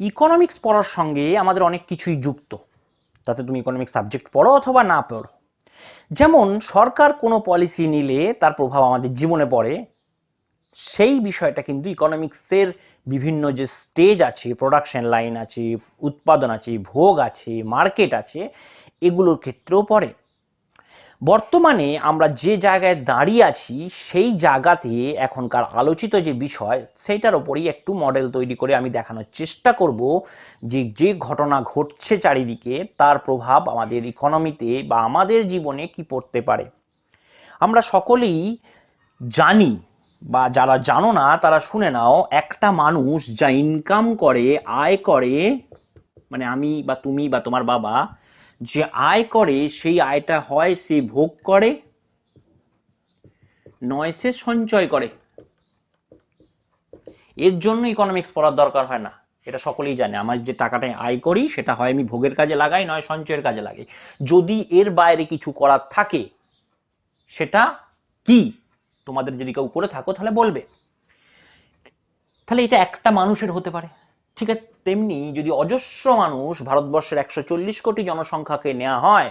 Economics পড়ার সঙ্গে আমাদের অনেক কিছুই যুক্ত। তাতে তুমি ইকোনমিক্স সাবজেক্ট পড়ো অথবা না পড়ো। যেমন, সরকার কোনো পলিসি নিলে তার প্রভাব আমাদের জীবনে পড়ে, সেই বিষয়টা কিন্তু ইকোনমিক্সের বিভিন্ন যে স্টেজ আছে প্রোডাকশন লাইন আছে, উৎপাদন আছে, ভোগ আছে মার্কেট আছে, এগুলোর ক্ষেত্রেও পড়ে। বর্তমানে আমরা যে জায়গায় দাঁড়িয়ে আছি, সেই জায়গাতে এখনকার আলোচিত যে বিষয়, সেইটার ওপরই একটু মডেল তৈরি করে আমি দেখানোর চেষ্টা করব যে যে ঘটনা ঘটছে চারিদিকে, তার প্রভাব আমাদের ইকোনমিতে বা আমাদের জীবনে কি পড়তে পারে। আমরা সকলেই জানি বা যারা জানো না, তারা শুনে নাও, একটা মানুষ যা ইনকাম করে, আয় করে মানে আমি বা তুমি বা তোমার বাবা যে আয় করে, সেই আয়টা হয়, সে ভোগ করে, নয় সে সঞ্চয় করে। এর জন্য ইকোনমিক্স পড়ার দরকার হয় না। এটা সকলেই জানে। আমার যে টাকাটা আয় করি, সেটা হয় আমি ভোগের কাজে লাগাই, নয় সঞ্চয়ের কাজে লাগাই। যদি এর বাইরে কিছু করার থাকে, সেটা কি? তোমাদের যদি কেউ করে থাকো, তাহলে বলবে। তাহলে এটা একটা মানুষের হতে পারে। ঠিক আছে, তেমনি যদি অজস্র মানুষ ভারতবর্ষের একশো চল্লিশ কোটি জনসংখ্যাকে নেওয়া হয়,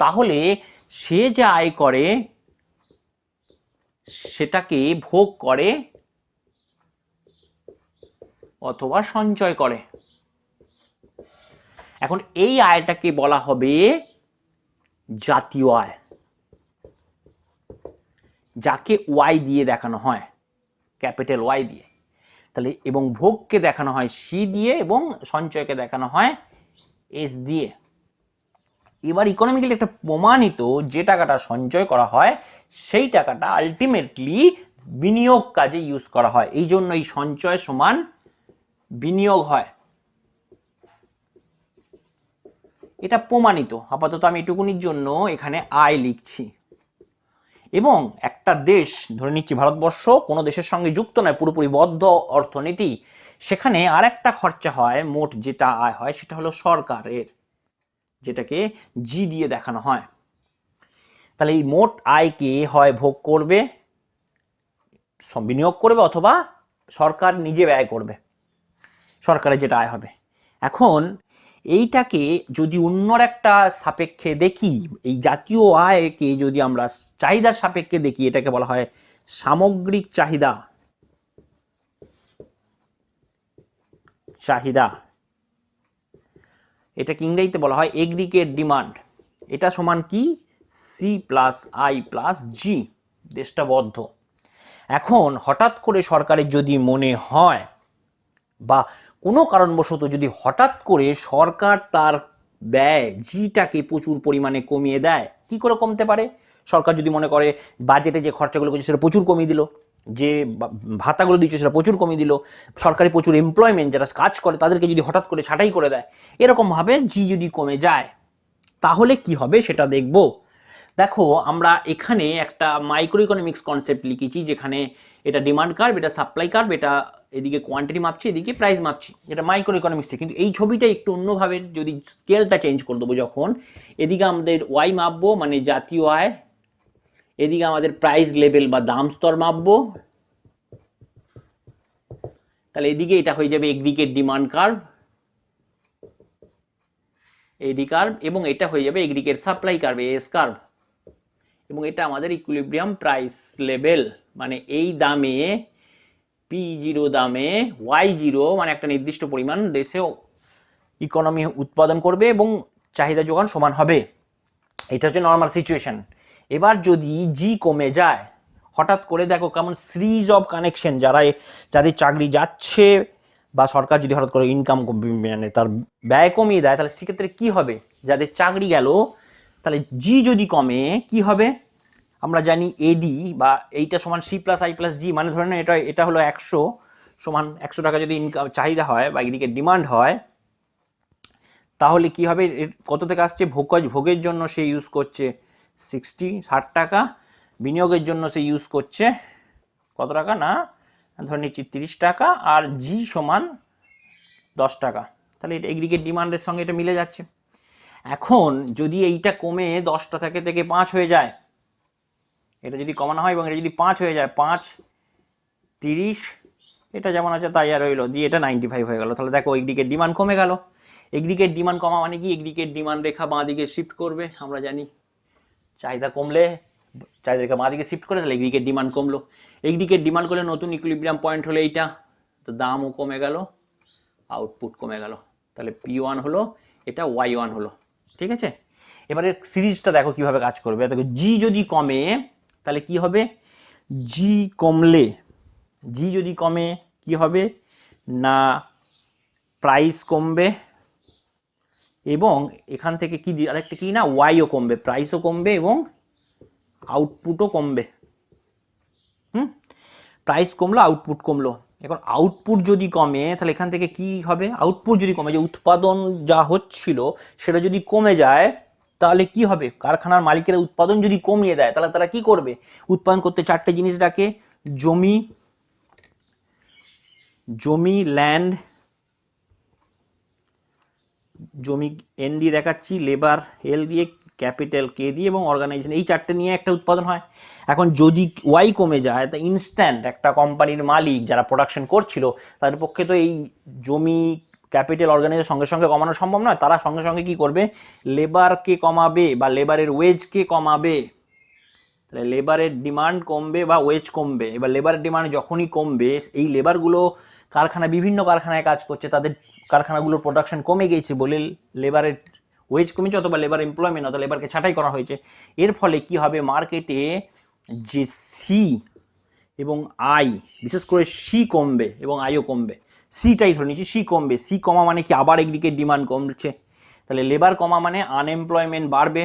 তাহলে সে যা আয় করে, সেটাকে ভোগ করে অথবা সঞ্চয় করে। এখন এই আয়টাকে বলা হবে জাতীয় আয়, যাকে ওয়াই দিয়ে দেখানো হয়, ক্যাপিটাল ওয়াই দিয়ে। তাহলে এবং ভোগকে দেখানো হয় সি দিয়ে এবং সঞ্চয়কে দেখানো হয় এস দিয়ে। এবার ইকোনমিক্যালি একটা প্রমাণিত যে টাকাটা সঞ্চয় করা হয়, সেই টাকাটা আলটিমেটলি বিনিয়োগ কাজে ইউজ করা হয়। এই জন্য এই সঞ্চয় সমান বিনিয়োগ হয়। এটা প্রমাণিত। আপাতত আমি এটুকুনির জন্য এখানে আয় লিখছি। এবং একটা দেশ, ধরে নিচ্ছি ভারতবর্ষ, কোনো দেশের সঙ্গে যুক্ত নয়, পুরোপুরি বদ্ধ অর্থনীতি, সেখানে আর একটা খরচা হয়, মোট যেটা আয় হয়, সেটা হলো সরকারের, যেটাকে জি দিয়ে দেখানো হয়। তাহলে এই মোট আয়কে হয় ভোগ করবে? বিনিয়োগ করবে অথবা সরকার নিজে ব্যয় করবে? সরকারের যেটা আয় হবে। এখন এইটাকে যদি অন্যর একটা সাপেক্ষে দেখি, এই জাতীয় আয়কে যদি আমরা চাহিদার সাপেক্ষে দেখি, এটাকে বলা হয় সামগ্রিক চাহিদা। চাহিদা। এটাকে ইংরেজিতে বলা হয় এগ্রিগেট ডিমান্ড এটা সমান কি? C plus I plus G দেশটা বদ্ধ। এখন হঠাৎ করে সরকারের যদি মনে হয় বা কোনো কারণবশত যদি হঠাৎ করে সরকার তার ব্যয়, জিটাকে প্রচুর পরিমাণে কমিয়ে দেয়, কি করে কমতে পারে? সরকার যদি মনে করে বাজেটে যে খরচাগুলো করছে সেটা প্রচুর কমিয়ে দিল, যে ভাতাগুলো দিচ্ছে সেটা প্রচুর কমিয়ে দিল, সরকারি প্রচুর এমপ্লয়মেন্ট যারা কাজ করে তাদেরকে যদি হঠাৎ করে ছাঁটাই করে দেয়, এরকমভাবে জি যদি কমে যায়, তাহলে কি হবে সেটা দেখব। দেখো, আমরা এখানে একটা মাইক্রো ইকোনমিক্স কনসেপ্ট লিখেছি যেখানে এটা ডিমান্ড কার্ভ এটা সাপ্লাই কার্ভ এটা এদিকে কোয়ান্টিটি মাপছি, এদিকে প্রাইস মাপছি, এটা মাইক্রো ইকোনমিক্সে কিন্তু এই ছবিটা একটু অন্যভাবে যদি স্কেলটা চেঞ্জ করে দেবো যখন, এদিকে আমাদের ওয়াই মাপবো মানে জাতীয় আয়, এদিকে আমাদের প্রাইস লেভেল বা দাম স্তর মাপবো। তাহলে এদিকে এটা হয়ে যাবে aggregate demand curve AD curve এবং এটা হয়ে যাবে aggregate supply curve S curve এবং এটা আমাদের ইকুইলিব্রিয়াম প্রাইস লেভেল মানে এই দামে পি জিরো দামে ওয়াই জিরো মানে একটা নির্দিষ্ট পরিমাণ দেশে ইকোনমি উৎপাদন করবে এবং চাহিদা যোগান সমান হবে। এটা হচ্ছে নর্মাল সিচুয়েশন এবার যদি জি কমে যায়, হঠাৎ করে দেখো কেমন সিরিজ অফ কানেকশন যারা যাদের চাকরি যাচ্ছে বা সরকার যদি হঠাৎ করে ইনকাম মানে তার ব্যয় কমিয়ে দেয়, তাহলে সেক্ষেত্রে কি হবে? যাদের চাকরি গেল, তাহলে জি যদি কমে, কি হবে? আমরা জানি এডি বা এইটা সমান C plus I plus G মানে ধরে এটা এটা হলো একশো সমান একশো টাকা যদি ইনকাম চাহিদা হয় বা এদিকে ডিমান্ড হয়, তাহলে কি হবে? কত থেকে আসছে? ভোগ ভোগের জন্য সে ইউজ করছে সিক্সটি ষাট টাকা, বিনিয়োগের জন্য সে ইউজ করছে কত টাকা? না, ধরে নিচ্ছি তিরিশ টাকা, আর জি সমান দশ টাকা। তাহলে এটা এগ্রিগেট ডিমান্ডের সঙ্গে এটা মিলে যাচ্ছে। এখন যদি এইটা কমে দশটা থেকে থেকে পাঁচ হয়ে যায় এটা যদি কমানো হয় এবং এটা যদি পাঁচ হয়ে যায়, পাঁচ, তিরিশ, এটা যেমন আছে তাই আর রইল। দিয়ে এটা নাইনটি ফাইভ হয়ে গেল। তাহলে দেখো একদিকে ডিমান্ড কমে গেল। একদিকে ডিমান্ড কমা মানে কি? একদিকে ডিমান্ড রেখা বাঁ দিকে শিফট করবে, আমরা জানি। চাহিদা কমলে, চাহিদা রেখা বাঁ দিকে শিফট করে, তাহলে একদিকে ডিমান্ড কমলো। একদিকে ডিমান্ড করলে নতুন ইকুইলিব্রিয়াম পয়েন্ট হলো এইটা। তো দামও কমে গেল আউটপুট কমে গেল। তাহলে পি ওয়ান হলো, এটা ওয়াই ওয়ান হলো। ঠিক আছে? এবারে সিরিজটা দেখো কীভাবে কাজ করবে। দেখো জি যদি কমে তাহলে কি হবে? জি কমলে জি যদি কমে, কি হবে? না প্রাইস কমবে এবং এখান থেকে কি আরেকটা কি না? ওয়াইও কমবে প্রাইসও কমবে এবং আউটপুটও কমবে। হুম? প্রাইস কমলো আউটপুট কমলো। এখন আউটপুট যদি কমে, তাহলে এখান থেকে কি হবে? আউটপুট যদি কমে, যে উৎপাদন যা হচ্ছিল, সেটা যদি কমে যায় তাহলে কি হবে? কারখানার মালিকেরা উৎপাদন যদি কমিয়ে দেয়, তাহলে তারা কি করবে? উৎপাদন করতে চারটে জিনিস রাখে, জমি জমি ল্যান্ড জমি এন দিয়ে দেখাচ্ছি লেবার এল দিয়ে ক্যাপিটাল কে দিয়ে এবং অর্গানাইজেশন এই চারটে নিয়ে একটা উৎপাদন হয়। এখন যদি ওয়াই কমে যায়, তা ইনস্ট্যান্ট একটা কোম্পানির মালিক যারা প্রোডাকশন করছিল, তাদের পক্ষে তো এই জমি ক্যাপিটাল অর্গানাইজের সঙ্গে সঙ্গে কমানো সম্ভব নয়, তারা সঙ্গে সঙ্গে কি করবে? লেবারকে কমাবে বা লেবারের ওয়েজকে কমাবে। তাহলে লেবারের ডিমান্ড কমবে বা ওয়েজ কমবে। এবার লেবারের ডিমান্ড যখনই কমবে, এই লেবারগুলো কারখানা, বিভিন্ন কারখানায় কাজ করছে, তাদের কারখানাগুলোর প্রোডাকশন কমে গিয়েছে বলে লেবারের ওয়েজ কমেছে অথবা লেবার এমপ্লয়মেন্ট অথবা লেবারকে ছাঁটাই করা হয়েছে। এর ফলে কি হবে? মার্কেটে যে সি এবং আই বিশেষ করে সি কমবে এবং আইও কমবে। সিটাই ধরে নিচ্ছি সি কমবে। সি কমা মানে কি? আবার একদিকে ডিমান্ড কমছে। তাহলে লেবার কমা মানে আনএমপ্লয়মেন্ট বাড়বে।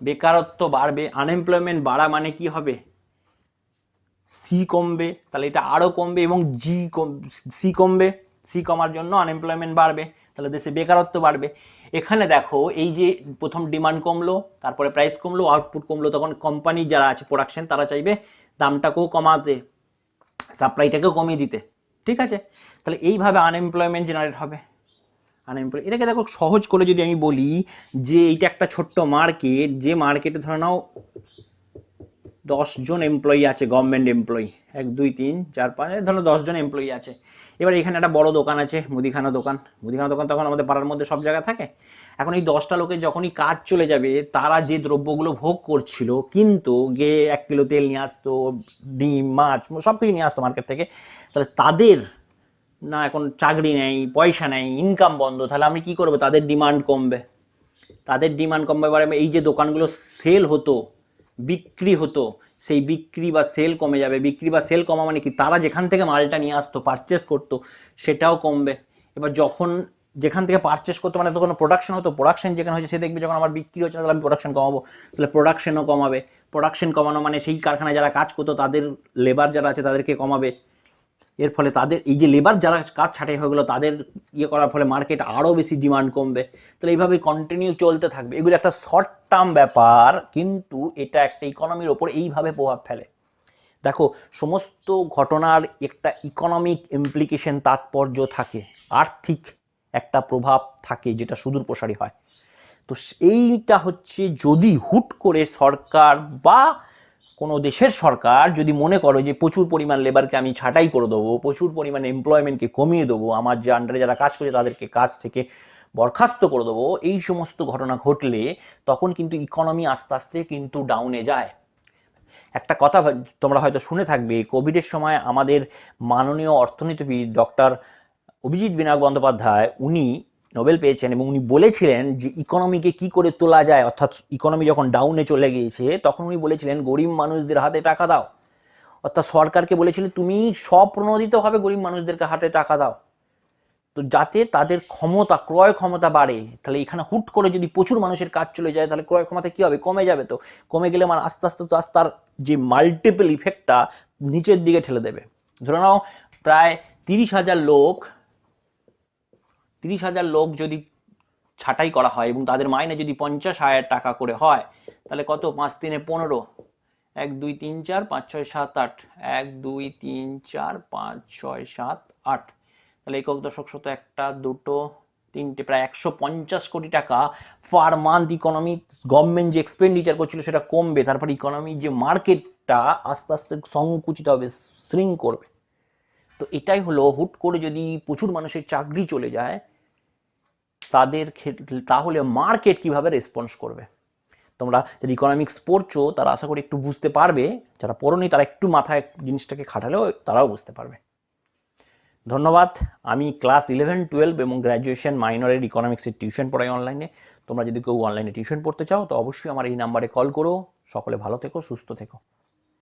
বেকারত্ব বাড়বে। আনএমপ্লয়মেন্ট বাড়া মানে কি হবে? সি কমবে। তাহলে এটা আরও কমবে এবং জি কম সি কমবে। সি কমার জন্য আনএমপ্লয়মেন্ট বাড়বে। তাহলে দেশে বেকারত্ব বাড়বে। এখানে দেখো, এই যে প্রথম ডিমান্ড কমলো, তারপরে প্রাইস কমলো আউটপুট কমলো, তখন কোম্পানি যারা আছে প্রোডাকশন তারা চাইবে দামটাকেও কমাতে সাপ্লাইটাকেও কমিয়ে দিতে, ঠিক আছে? তাহলে এইভাবে আনএমপ্লয়মেন্ট জেনারেট হবে। আনএমপ্লয় এটাকে দেখো সহজ করে যদি আমি বলি যে এইটা একটা ছোট্ট মার্কেট যে মার্কেটে ধরে নাও দশজন এমপ্লয়ি আছে গভর্নমেন্ট এমপ্লয়ি এক, দুই, তিন, চার, পাঁচ ধরো দশজন এমপ্লয়ি আছে। এবার এখানে একটা বড় দোকান আছে, মুদিখানা দোকান। মুদিখানা দোকান তখন আমাদের পাড়ার মধ্যে সব জায়গায় থাকে। এখন এই দশটা লোকের যখনই কাজ চলে যাবে, তারা যে দ্রব্যগুলো ভোগ করছিল, কিন্তু গিয়ে এক কিলো তেল নিয়ে আসতো, ডিম, মাছ, সব কিছু নিয়ে আসতো মার্কেট থেকে, তাহলে তাদের না এখন চাকরি নেই, পয়সা নেই ইনকাম বন্ধ, তাহলে আমি কি করব? তাদের ডিমান্ড কমবে। তাদের ডিমান্ড কমবে, এবারে এই যে দোকানগুলো সেল হতো বিক্রি হতো, সেই বিক্রি বা সেল কমে যাবে। বিক্রি বা সেল কমা মানে কি? তারা যেখান থেকে মালটা নিয়ে আসতো পারচেস করতো, সেটাও কমবে। এবার যখন যেখান থেকে পারচেস করতো মানে তখন প্রোডাকশন হতো প্রোডাকশন যেখানে হয়েছে, সে দেখবে যখন আমার বিক্রি হচ্ছে, তাহলে আমি প্রোডাকশন কমাবো। তাহলে প্রোডাকশনও কমাবে। প্রোডাকশন কমানো মানে সেই কারখানায় যারা কাজ করতো, তাদের লেবার যারা আছে, তাদেরকে কমাবে। এর ফলে তাদের, এই যে লেবার যারা কাজ ছাঁটাই হয়ে গেলো, তাদের ইয়ে করার ফলে মার্কেট আরও বেশি ডিমান্ড কমবে। তাহলে এইভাবে কন্টিনিউ চলতে থাকবে। এগুলো একটা শর্ট টার্ম ব্যাপার, কিন্তু এটা একটা ইকোনমির ওপর এইভাবে প্রভাব ফেলে। দেখো, সমস্ত ঘটনার একটা ইকোনমিক ইমপ্লিকেশন তাৎপর্য থাকে, আর্থিক একটা প্রভাব থাকে যেটা সুদূর প্রসারী হয়। তো এইটা হচ্ছে যদি হুট করে সরকার বা কোনো দেশের সরকার যদি মনে করো যে প্রচুর পরিমাণ লেবারকে আমি ছাঁটাই করে দেবো, প্রচুর পরিমাণ এমপ্লয়মেন্টকে কমিয়ে দেবো, আমার যে আন্ডারে যারা কাজ করছে তাদেরকে কাজ থেকে বরখাস্ত করে দেবো, এই সমস্ত ঘটনা ঘটলে তখন কিন্তু ইকোনমি আস্তে আস্তে কিন্তু ডাউনে যায়। একটা কথা তোমরা হয়তো শুনে থাকবে কোভিডের সময় আমাদের মাননীয় অর্থনীতিবিদ ডক্টর অভিজিৎ বিনায়ক বন্দ্যোপাধ্যায়, উনি নোবেল পেয়েছেন এবং উনি বলেছিলেন যে ইকোনমিকে কি করে তোলা যায়, অর্থাৎ ইকোনমি যখন ডাউনে চলে গিয়েছে, তখন উনি বলেছিলেন, গরিব মানুষদের হাতে টাকা দাও। অর্থাৎ সরকারকে বলেছিলেন, তুমি স্বপ্রণোদিতভাবে গরিব মানুষদেরকে হাতে টাকা দাও। তো যাতে তাদের ক্ষমতা, ক্রয় ক্ষমতা বাড়ে, তাহলে এখানে হুট করে যদি প্রচুর মানুষের কাজ চলে যায়, তাহলে ক্রয় ক্ষমতা কি হবে? কমে যাবে তো। কমে গেলে মানে আস্তে আস্তে তো আস্তে তার যে মাল্টিপল ইফেক্টটা নিচের দিকে ঠেলে দেবে। ধরে নাও, প্রায় তিরিশ হাজার লোক তিরিশ হাজার লোক যদি ছাঁটাই করা হয় এবং তাদের মাইনে যদি পঞ্চাশ হাজার টাকা করে হয়, তাহলে কত? পাঁচ তিনে পনেরো। এক, দুই, তিন, চার, পাঁচ, ছয়, সাত, আট। এক, দুই, তিন, চার, পাঁচ, ছয়, সাত, আট। তাহলে একক দশক শত একটা, দুটো, তিনটে, প্রায় একশো পঞ্চাশ কোটি টাকা পার মান্থ ইকোনমি গভর্নমেন্ট যে এক্সপেন্ডিচার করছিল সেটা কমবে। তারপর ইকোনমি যে মার্কেটটা আস্তে আস্তে সংকুচিত হবে শ্রিঙ্ক করবে। তো এটাই হলো হুট করে যদি প্রচুর মানুষের চাকরি চলে যায় তাদের তাহলে মার্কেট কীভাবে রেসপন্স করবে? তোমরা যারা ইকোনমিক্স পড়ছো, তারা আশা করি একটু বুঝতে পারবে। যারা পড়োনি, তারা একটু মাথায় জিনিসটাকে খাটালেও তারাও বুঝতে পারবে। ধন্যবাদ। আমি ক্লাস ইলেভেন টুয়েলভ এবং গ্র্যাজুয়েশন মাইনরের ইকোনমিক্সের টিউশন পড়াই অনলাইনে তোমরা যদি কেউ অনলাইনে টিউশন পড়তে চাও, তো অবশ্যই আমার এই নাম্বারে কল করো। সকলে ভালো থেকো, সুস্থ থেকো।